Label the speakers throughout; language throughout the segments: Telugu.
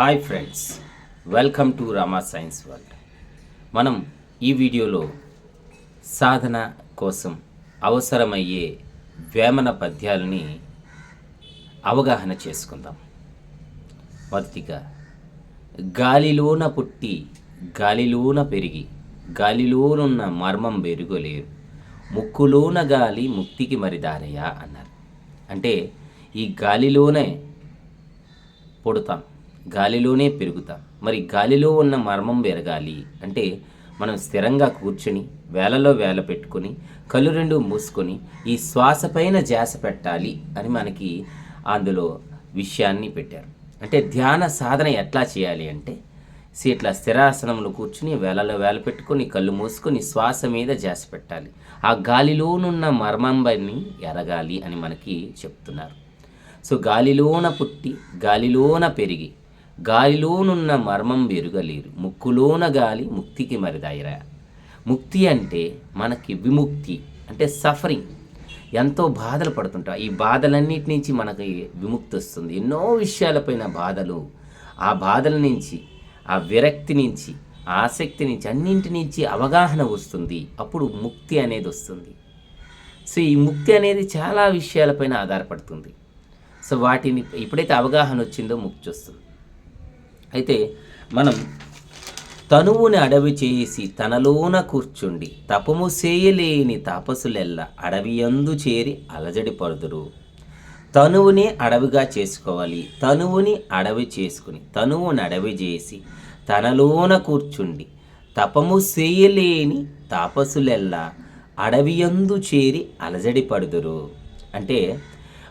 Speaker 1: Hi friends welcome to Rama science world. మనం ఈ వీడియోలో సాధన కోసం అవసరమయ్యే వేమన పద్యాలని అవగాహన చేసుకుందాం. మొదటిగా గాలిలోన పుట్టి గాలిలోన పెరిగి గాలిలోనున్న మర్మం బెరుగలేరు ముక్కులోన గాలి ముక్తికి మరిదారయ్యా అన్నారు. అంటే ఈ గాలిలోనే పుడతాం. గాలిలోనే పెరుగుతాం. మరి గాలిలో ఉన్న మర్మం పెరగాలి అంటే మనం స్థిరంగా కూర్చుని వేలలో వేల పెట్టుకొని కళ్ళు రెండు మూసుకొని ఈ శ్వాస పైన జాస పెట్టాలి అని మనకి అందులో విషయాన్ని పెట్టారు. అంటే ధ్యాన సాధన ఎట్లా చేయాలి అంటే సో ఇట్లా స్థిరాసనంలో కూర్చుని వేలలో వేల పెట్టుకొని కళ్ళు మూసుకొని శ్వాస మీద జాస పెట్టాలి. ఆ గాలిలోనున్న మర్మంబని ఎరగాలి అని మనకి చెప్తున్నారు. సో గాలిలోన పుట్టి గాలిలోన పెరిగి గాలిలోనున్న మర్మం వెరుగలేరు. ముక్కులోన గాలి ముక్తికి మరిదాయిరా. ముక్తి అంటే మనకి విముక్తి అంటే సఫరింగ్ ఎంతో బాధలు పడుతుంటాం. ఈ బాధలన్నిటి నుంచి మనకి విముక్తి వస్తుంది. ఎన్నో విషయాలపైన బాధలు. ఆ బాధల నుంచి ఆ విరక్తి నుంచి ఆసక్తి నుంచి అన్నింటి నుంచి అవగాహన వస్తుంది. అప్పుడు ముక్తి అనేది వస్తుంది. సో ఈ ముక్తి అనేది చాలా విషయాలపైన ఆధారపడుతుంది. సో వాటిని ఎప్పుడైతే అవగాహన వచ్చిందో ముక్తి వస్తుంది. అయితే మనం తనువుని అడవి చేసి తనలోన కూర్చుండి తపము చేయలేని తాపసులెల్ల అడవి యందు చేరి అలజడి పడుదురు. తనువుని అడవిగా చేసుకోవాలి. తనువుని అడవి చేసుకుని తనువుని అడవి చేసి తనలోన కూర్చుండి తపము చేయలేని తాపసులెల్లా అడవియందు చేరి అలజడి పడుదురు. అంటే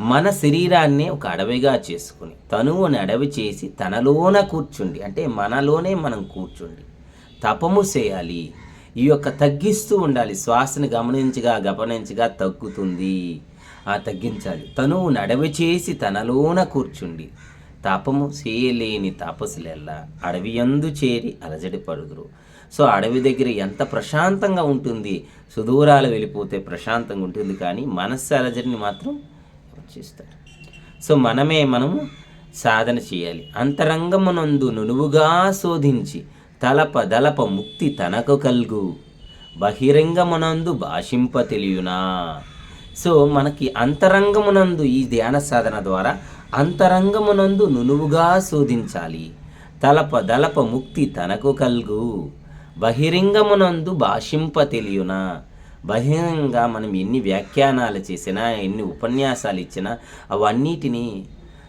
Speaker 1: మన శరీరాన్ని ఒక అడవిగా చేసుకుని తనువుని అడవి చేసి తనలోన కూర్చుండి అంటే మనలోనే మనం కూర్చుండి తపము చేయాలి. ఈ యొక్క తగ్గిస్తూ ఉండాలి. శ్వాసని గమనించగా గమనించగా తగ్గుతుంది. ఆ తగ్గించాలి. తనువు అడవి చేసి తనలోన కూర్చుండి తాపము చేయలేని తాపసులెల్లా అడవి ఎందు చేరి అలజడి పడుదురు. సో అడవి దగ్గర ఎంత ప్రశాంతంగా ఉంటుంది? సుదూరాలు వెళ్ళిపోతే ప్రశాంతంగా ఉంటుంది కానీ మనస్సు అలజడిని మాత్రం చేస్తారు సో మనమే మనము సాధన చేయాలి. అంతరంగమునందు నునువుగా శోధించి తలప దలప ముక్తి తనకు కల్గు. బహిరంగమునందు భాషింప తెలియునా. సో మనకి అంతరంగమునందు ఈ ధ్యాన సాధన ద్వారా అంతరంగమునందు నునువుగా శోధించాలి. తలప దలప ముక్తి తనకు కల్గు. బహిరంగమునందు భాషింప తెలియునా. బహిరంగంగా మనం ఎన్ని వ్యాఖ్యానాలు చేసినా ఎన్ని ఉపన్యాసాలు ఇచ్చినా అవన్నిటినీ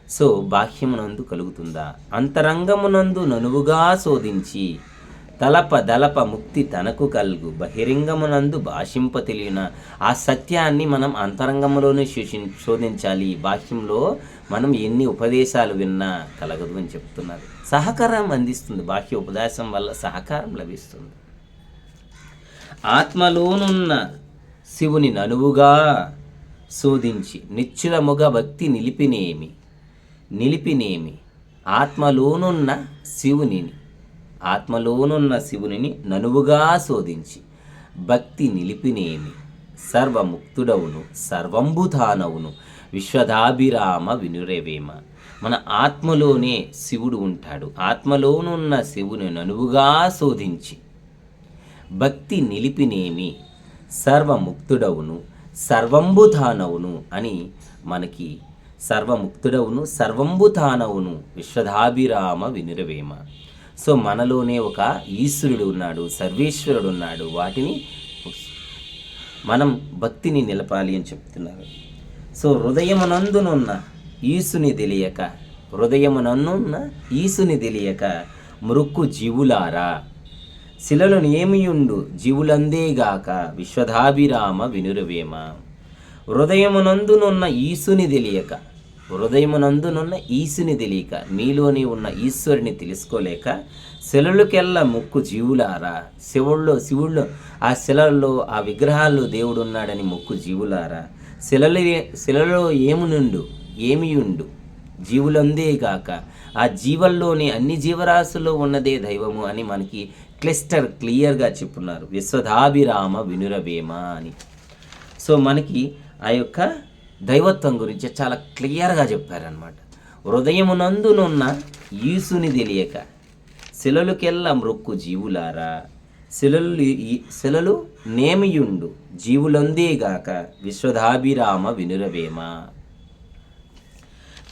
Speaker 1: సో బాహ్యమునందు కలుగుతుందా? అంతరంగమునందు ననువుగా శోధించి తలప దలప ముక్తి తనకు కలుగు బహిరంగమునందు భాషింప తెలియన ఆ సత్యాన్ని మనం అంతరంగంలోనే శోషి శోధించాలి. బాహ్యంలో మనం ఎన్ని ఉపదేశాలు విన్నా కలగదు అని చెప్తున్నారు. సహకారం అందిస్తుంది. బాహ్య ఉపదేశం వల్ల సహకారం లభిస్తుంది. ఆత్మలోనున్న శివుని ననువుగా శోధించి నిశ్చులముగా భక్తి నిలిపినేమి నిలిపినేమి ఆత్మలోనున్న శివునిని ఆత్మలోనున్న శివునిని ననువుగా శోధించి భక్తి నిలిపినేమి. సర్వముక్తుడవును సర్వంభుధానవును విశ్వదాభిరామ వినురేవేమ. మన ఆత్మలోనే శివుడు ఉంటాడు. ఆత్మలోనున్న శివుని ననువుగా శోధించి భక్తి నిలిపినేమి? సర్వముక్తుడవును సర్వంబుతానవును అని మనకి సర్వముక్తుడవును సర్వంబుతానవును విశ్వధాభిరామ వినురవేమ. సో మనలోనే ఒక ఈశ్వరుడు ఉన్నాడు సర్వేశ్వరుడు ఉన్నాడు. వాటిని మనం భక్తిని నిలపాలి అని చెప్తున్నారు. సో హృదయమునందునున్న ఈసుని తెలియక హృదయమునందున్న ఈసుని తెలియక మృక్కు జీవులారా? శిలలు ఏమియుండు జీవులందేగాక విశ్వధాభిరామ వినురవేమ? హృదయమునందునున్న ఈసుని తెలియక హృదయమునందునున్న ఈసుని తెలియక నీలోని ఉన్న ఈశ్వరుని తెలుసుకోలేక శిలలుకెల్లా ముక్కు జీవులారా? శివుల్లో శివుళ్ళు ఆ శిలల్లో ఆ విగ్రహాల్లో దేవుడున్నాడని ముక్కు జీవులారా? శిలలు శిలలో ఏమునుండు? ఏమియుండు జీవులందేగాక ఆ జీవల్లోని అన్ని జీవరాశుల్లో ఉన్నదే దైవము అని మనకి క్లిస్టర్ క్లియర్గా చెప్పున్నారు. విశ్వధాభిరామ వినురవేమ అని. సో మనకి ఆ యొక్క దైవత్వం గురించి చాలా క్లియర్గా చెప్పారనమాట హృదయమునందునున్న ఈసుని తెలియక శిలలుకెల్ల మృక్కు జీవులారా? శిలలు ఈ- శిలలు నేమియుండు జీవులందేగాక విశ్వధాభిరామ వినురవేమ.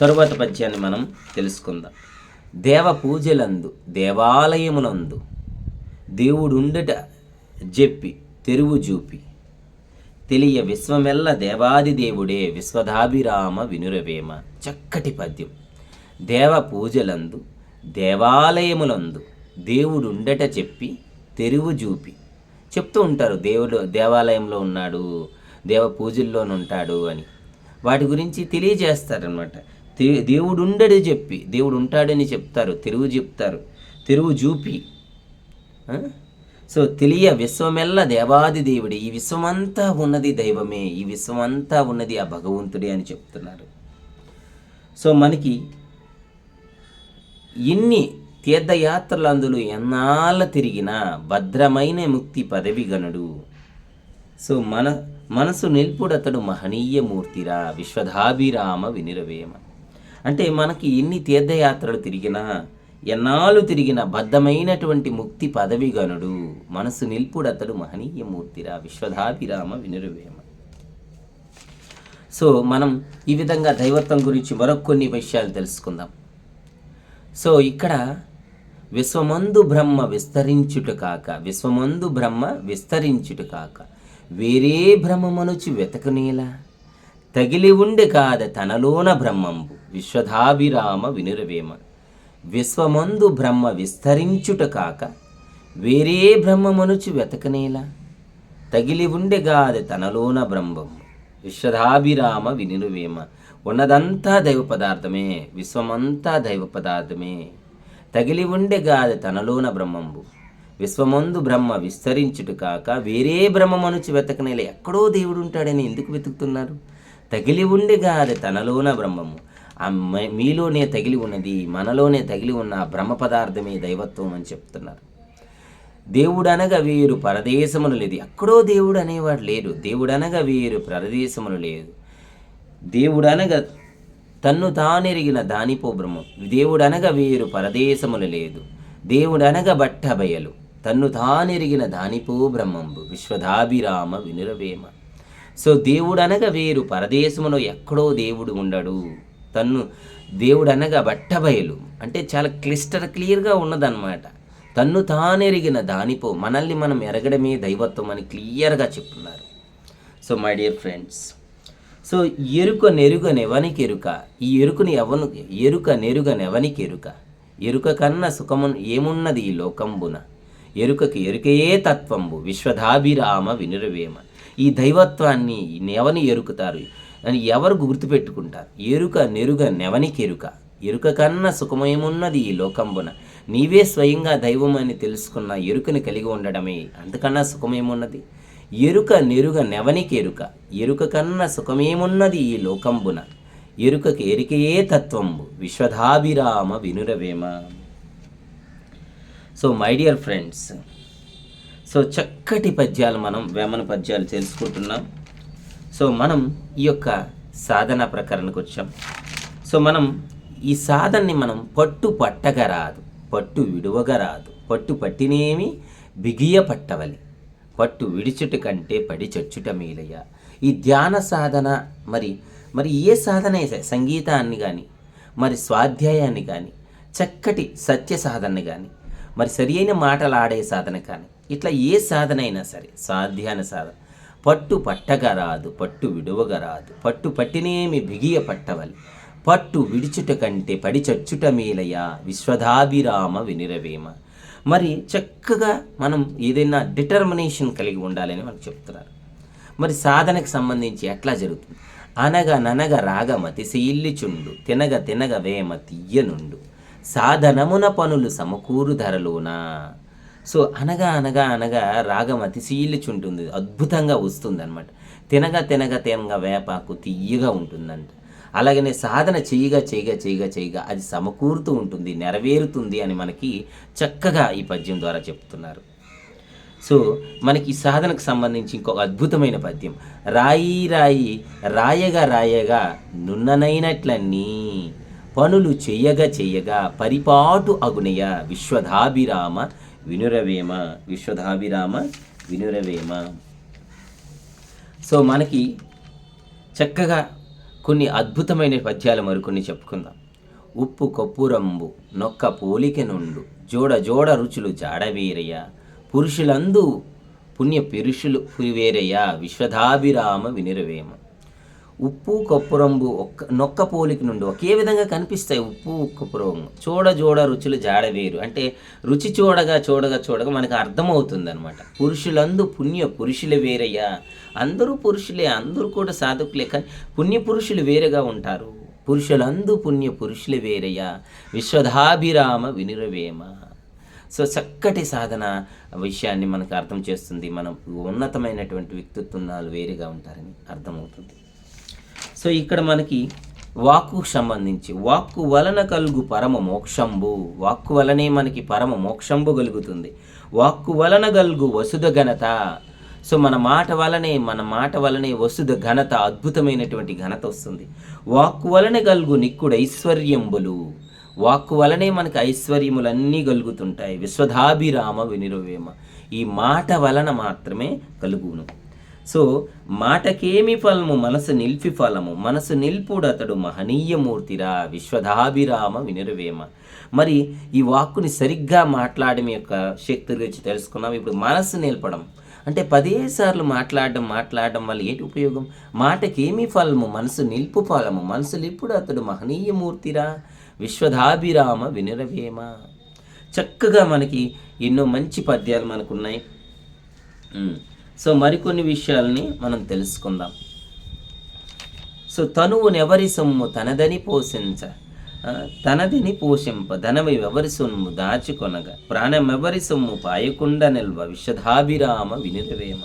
Speaker 1: తరువాత పద్యాన్ని మనం తెలుసుకుందాం. దేవ పూజలందు దేవాలయమునందు దేవుడుండట చెప్పి తెరువు చూపి. తెలియ విశ్వమెల్ల దేవాది దేవుడే విశ్వధాభిరామ వినురవేమ. చక్కటి పద్యం. దేవ పూజలందు దేవాలయములందు దేవుడుండట చెప్పి తెరువు చూపి. చెప్తూ ఉంటారు దేవుడు దేవాలయంలో ఉన్నాడు దేవ పూజల్లోనుంటాడు అని. వాటి గురించి తెలియజేస్తారనమాట దేవుడు ఉండడు చెప్పి దేవుడు ఉంటాడని చెప్తారు తెరువు చెప్తారు తెరువు చూపి. సో తెలియ విశ్వమెల్ల దేవాది దేవుడే. ఈ విశ్వమంతా ఉన్నది దైవమే. ఈ విశ్వమంతా ఉన్నది ఆ భగవంతుడే అని చెప్తున్నారు. సో మనకి ఇన్ని తీర్థయాత్రలు అందులో ఎన్నాళ్ళ తిరిగినా భద్రమైన ముక్తి పదవి గనుడు. సో మన మనసు నిల్పుడతడు మహనీయ మూర్తిరా విశ్వధాభిరామ వినిరవేమ. అంటే మనకి ఎన్ని తీర్థయాత్రలు తిరిగినా ఎన్నాళ్ళు తిరిగిన బద్ధమైనటువంటి ముక్తి పదవిగనుడు మనసు నిల్పుడతడు మహనీయ మూర్తిరా విశ్వధాభిరామ వినురవేమ. సో మనం ఈ విధంగా దైవత్వం గురించి మరొకొన్ని విషయాలు తెలుసుకుందాం. సో ఇక్కడ విశ్వమందు బ్రహ్మ విస్తరించుట కాక విశ్వమందు బ్రహ్మ విస్తరించుట కాక వేరే బ్రహ్మమనుచి వెతకనేలా? తగిలి ఉండి కాద తనలోన బ్రహ్మంబు విశ్వధాభిరామ వినురవేమ. విశ్వమందు బ్రహ్మ విస్తరించుట కాక వేరే బ్రహ్మమనుచు వెతకనేలా? తగిలి ఉండెగాది తనలోన బ్రహ్మం విశ్వధాభిరామ వినువేమ ఉన్నదంతా దైవ పదార్థమే విశ్వమంతా దైవ పదార్థమే. తగిలి ఉండెగాది తనలోన బ్రహ్మంబు విశ్వమందు బ్రహ్మ విస్తరించుట కాక వేరే బ్రహ్మమనుచు వెతకనేలా ఎక్కడో దేవుడు ఉంటాడని ఎందుకు వెతుకుతున్నారు? తగిలి ఉండెగాది తనలోన బ్రహ్మము. మీలోనే తగిలి ఉన్నది మనలోనే తగిలి ఉన్న బ్రహ్మ పదార్థమే దైవత్వం అని చెప్తున్నారు. దేవుడు అనగా వీరు పరదేశములు లేదు. ఎక్కడో దేవుడు అనేవాడు లేరు దేవుడు అనగా వీరు పరదేశములు లేదు. దేవుడు అనగా తన్ను తానెరిగిన దానిపో బ్రహ్మం. దేవుడు అనగా వీరు పరదేశములు లేదు. దేవుడు అనగా బట్ట బయలు. తన్ను తానెరిగిన దానిపో బ్రహ్మంబు. విశ్వధాభిరామ వినురవేమ. సో దేవుడు అనగా వేరు పరదేశములో ఎక్కడో దేవుడు ఉండడు. తన్ను దేవుడు అనగా బట్టబయలు. అంటే చాలా క్లిస్టర్ క్లియర్గా ఉన్నదన్నమాట. తన్ను తానెరిగిన దానిపో మనల్ని మనం ఎరగడమే దైవత్వం అని క్లియర్గా చెప్తున్నారు. So my dear friends so ఎరుక నెరుగ నెవనికి ఎరుక ఈ ఎరుకని ఎవను ఎరుక నెరుగ నెవనికి ఎరుక ఎరుక కన్నా సుఖము ఏమున్నది ఈ లోకంబున? ఎరుకకి ఎరుకయే తత్వంబు విశ్వధాభిరామ వినురవేమ. ఈ దైవత్వాన్ని ఎవని ఎరుకుతారు? అని ఎవరు గుర్తుపెట్టుకుంటారు? ఎరుక నెరుగ నెవనికి ఎరుక కన్నా సుఖమేమున్నది ఈ లోకంబున. నీవే స్వయంగా దైవం అని తెలుసుకున్న ఎరుకని కలిగి ఉండడమే అంతకన్నా సుఖమేమున్నది ఎరుక నెరుగ నెవనికి ఎరుక ఎరుక కన్నా సుఖమేమున్నది ఈ లోకంబున. ఎరుకకి ఎరికయే తత్వంబు. విశ్వధాభిరామ వినురవేమ. So my dear friends so చక్కటి పద్యాలు మనం వేమన పద్యాలు తెలుసుకుంటున్నాం. సో మనం ఈ యొక్క సాధన ప్రకరణకు వచ్చాం. సో మనం ఈ సాధనని మనం పట్టు పట్టగా రాదు పట్టు విడువగా రాదు. పట్టు పట్టినేమి బిగియ పట్టవలి. పట్టు విడిచుట కంటే పడి చచ్చుట మేలయ్య. ఈ ధ్యాన సాధన మరి మరి ఏ సాధన సంగీతాన్ని కానీ మరి స్వాధ్యాయాన్ని కానీ చక్కటి సత్య సాధనని కానీ మరి సరియైన మాటలు ఆడే సాధన కానీ ఇట్లా ఏ సాధన అయినా సరే సాధ్యాన సాధన పట్టు పట్టగరాదు పట్టు విడువగరాదు. పట్టు పట్టినేమి బిగియ పట్టవలి. పట్టు విడిచుట కంటే పడి చచ్చుట మేలయ విశ్వధాభిరామ వినిరవేమ. మరి చక్కగా మనం ఏదైనా డిటర్మినేషన్ కలిగి ఉండాలని మనకు చెప్తున్నారు. మరి సాధనకు సంబంధించి ఎట్లా జరుగుతుంది? అనగ ననగ రాగమతిశీల్లిచుండు తినగ తినగ వేమ తీయనుండు సాధనమున పనులు సమకూరు ధరలోనా? సో అనగా అనగా అనగా రాగం అతిశీలిచుంటుంది అద్భుతంగా వస్తుంది అనమాట తినగా తినగా తినగా వేపాకు తీయగా ఉంటుందంట. అలాగనే సాధన చేయగా చేయగా చేయగా చేయగా అది సమకూరుతూ ఉంటుంది నెరవేరుతుంది అని మనకి చక్కగా ఈ పద్యం ద్వారా చెప్తున్నారు. సో మనకి సాధనకు సంబంధించి ఇంకొక అద్భుతమైన పద్యం. రాయి రాయి రాయగా రాయగా నున్ననైనట్లన్నీ పనులు చెయ్యగా చెయ్యగా పరిపాటు అగునయ విశ్వధాభిరామ వినురవేమ విశ్వధాభిరామ వినురవేమ. సో మనకి చక్కగా కొన్ని అద్భుతమైన పద్యాలు మరికొన్ని చెప్పుకుందాం. ఉప్పు కప్పురంబు నొక్క పోలిక నుండు జోడ జోడ రుచులు జాడవేరయ్య పురుషులందు పుణ్య పిరుషులు పురివేరయ్య విశ్వధాభిరామ వినిరవేమ. ఉప్పు కప్పురంబు ఒక్క నొక్క పోలిక నుండి ఒకే విధంగా కనిపిస్తాయి ఉప్పు కప్పురంబు చూడ జోడ రుచులు జాడవేరు అంటే రుచి చూడగా చూడగా చూడగా మనకు అర్థమవుతుంది అనమాట పురుషులందు పుణ్య పురుషులు వేరయ్యా. అందరూ పురుషులే అందరూ కూడా సాధకులే కానీ పుణ్య పురుషులు వేరుగా ఉంటారు. పురుషులందు పుణ్య పురుషులు వేరయ్యా. విశ్వధాభిరామ వినురవేమ. సో చక్కటి సాధన విషయాన్ని మనకు అర్థం చేస్తుంది. మనం ఉన్నతమైనటువంటి వ్యక్తిత్వాలు వేరుగా ఉంటారని అర్థమవుతుంది. సో ఇక్కడ మనకి వాక్కు సంబంధించి వాక్కు వలన కలుగు పరమ మోక్షంబు. వాక్కు వలనే మనకి పరమ మోక్షంబు కలుగుతుంది. వాక్కు వలన కలుగు వసుధ ఘనత. సో మన మాట వలనే మన మాట వలనే వసుధ ఘనత అద్భుతమైనటువంటి ఘనత వస్తుంది. వాక్కు వలన కలుగు నిక్కుడు ఐశ్వర్యంబులు. వాక్కు వలనే మనకి ఐశ్వర్యములన్నీ కలుగుతుంటాయి. విశ్వధాభిరామ వినిరవేమ. ఈ మాట వలన మాత్రమే కలుగును. సో మాటకేమి ఫలము మనసు నిల్పి ఫలము. మనసు నిల్పుడు అతడు మహనీయమూర్తిరా విశ్వధాభిరామ వినురవేమ. మరి ఈ వాక్కుని సరిగ్గా మాట్లాడడం యొక్క శక్తి గురించి తెలుసుకున్నాం ఇప్పుడు మనసు నిలపడం. అంటే పదే సార్లు మాట్లాడడం మాట్లాడడం వల్ల ఏంటి ఉపయోగం? మాటకేమి ఫలము మనసు నిల్పు ఫలము మనసు నిల్పుడు అతడు మహనీయమూర్తిరా విశ్వధాభిరామ వినురవేమ. చక్కగా మనకి ఎన్నో మంచి పద్యాలు మనకున్నాయి. ఉమ్. సో మరికొన్ని విషయాల్ని మనం తెలుసుకుందాం. సో తనువునెవరి సొమ్ము తనదని పోషించ తనదిని తనదని పోషింప ధనము ఎవరి సొమ్ము దాచుకొనగా ప్రాణం ఎవరి సొమ్ము పాయకుండా నిల్వ విషధాభిరామ వినిరవేమ.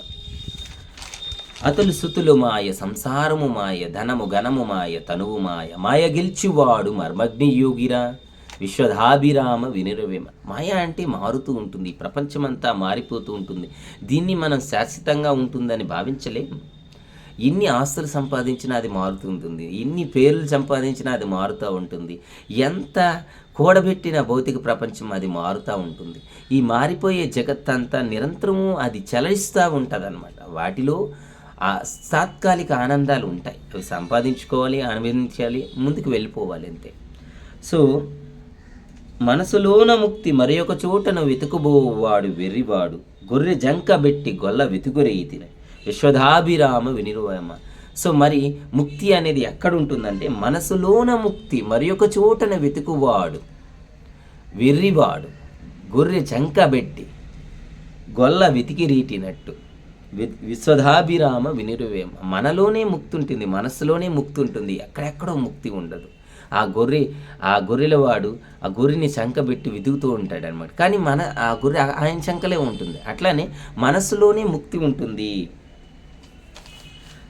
Speaker 1: అతలు సుతులు మాయ సంసారము మాయ ధనము ఘనము మాయ తనువు మాయ మాయ గెలిచివాడు మర్మగ్ని యోగిరా విశ్వధాభిరామ వినిరవేమ. మాయ అంటే మారుతూ ఉంటుంది ప్రపంచమంతా మారిపోతూ ఉంటుంది. దీన్ని మనం శాశ్వతంగా ఉంటుందని భావించలేము ఎన్ని ఆస్తులు సంపాదించినా అది మారుతూ ఉంటుంది. ఎన్ని పేర్లు సంపాదించినా అది మారుతూ ఉంటుంది. ఎంత కూడబెట్టిన భౌతిక ప్రపంచం అది మారుతూ ఉంటుంది. ఈ మారిపోయే జగత్తంతా నిరంతరము అది చలరిస్తూ ఉంటుంది అనమాట వాటిలో ఆ తాత్కాలిక ఆనందాలు ఉంటాయి. అవి సంపాదించుకోవాలి అనుభవించాలి ముందుకు వెళ్ళిపోవాలి అంతే. సో మనసులోన ముక్తి మరి ఒక చోటను వెతుకుబోవాడు వెర్రివాడు. గొర్రె జంకబెట్టి గొల్ల వెతుకురేయితిన విశ్వధాభిరామ వినిరువమ సో మరి ముక్తి అనేది ఎక్కడ ఉంటుందంటే మనసులోన ముక్తి మరి ఒక చోటన వెతుకువాడు. వెర్రివాడు. గొర్రె చంకబెట్టి గొల్ల వెతికి రీటినట్టు విశ్వధాభిరామ వినిరువేమ మనలోనే ముక్తి ఉంటుంది మనసులోనే ముక్తి ఉంటుంది ఎక్కడెక్కడో ముక్తి ఉండదు. ఆ గొర్రె ఆ గొర్రెలవాడు ఆ గొర్రెని చంకబెట్టి వెతుకుతూ ఉంటాడు అనమాట కానీ మన ఆ గొర్రె ఆయన శంకలే ఉంటుంది. అట్లానే మనసులోనే ముక్తి ఉంటుంది.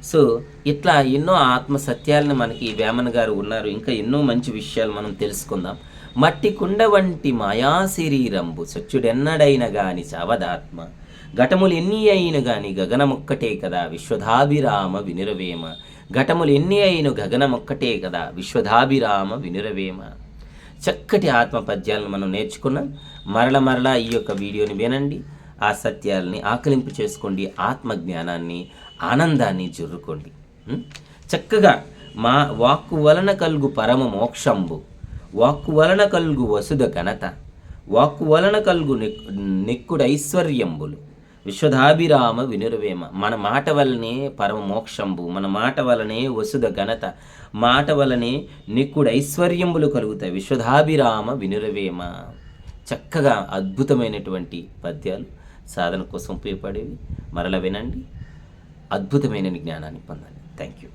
Speaker 1: సో ఇట్లా ఎన్నో ఆత్మ సత్యాలను మనకి వేమన్ గారు ఉన్నారు. ఇంకా ఎన్నో మంచి విషయాలు మనం తెలుసుకుందాం. మట్టి కుండ వంటి మాయా శరీరంబు సత్యుడెన్నడైన గాని చావదాత్మ ఘటములు ఎన్ని అయిన గాని గగనమొక్కటే కదా విశ్వధాభిరామ వినిరవేమ. ఘటములు ఎన్ని అయిన గగనమొక్కటే కదా. విశ్వధాభిరామ వినురవేమ. చక్కటి ఆత్మ పద్యాలను మనం నేర్చుకున్నాం. మరల మరలా ఈ యొక్క వీడియోని వినండి. ఆ సత్యాలని ఆకలింపు చేసుకోండి. ఆత్మ జ్ఞానాన్ని ఆనందాన్ని జుర్రుకోండి. చక్కగా మా వాక్కు వలన కలుగు పరమ మోక్షంబు వాక్కు వలన కలుగు వసుధ ఘనత వాక్కు వలన కలుగు నిక్- నిక్కుడు ఐశ్వర్యంబులు విశ్వధాభిరామ వినురవేమ. మన మాట వలనే పరమ మోక్షంబు మన మాట వలనే వసుధ ఘనత మాట వలనే నిక్కుడు ఐశ్వర్యంబులు కలుగుతాయి. విశ్వధాభిరామ వినురవేమ. చక్కగా అద్భుతమైనటువంటి పద్యాలు సాధన కోసం ఉపయోగపడేవి. మరల వినండి. అద్భుతమైన జ్ఞానాన్ని పొందండి. Thank you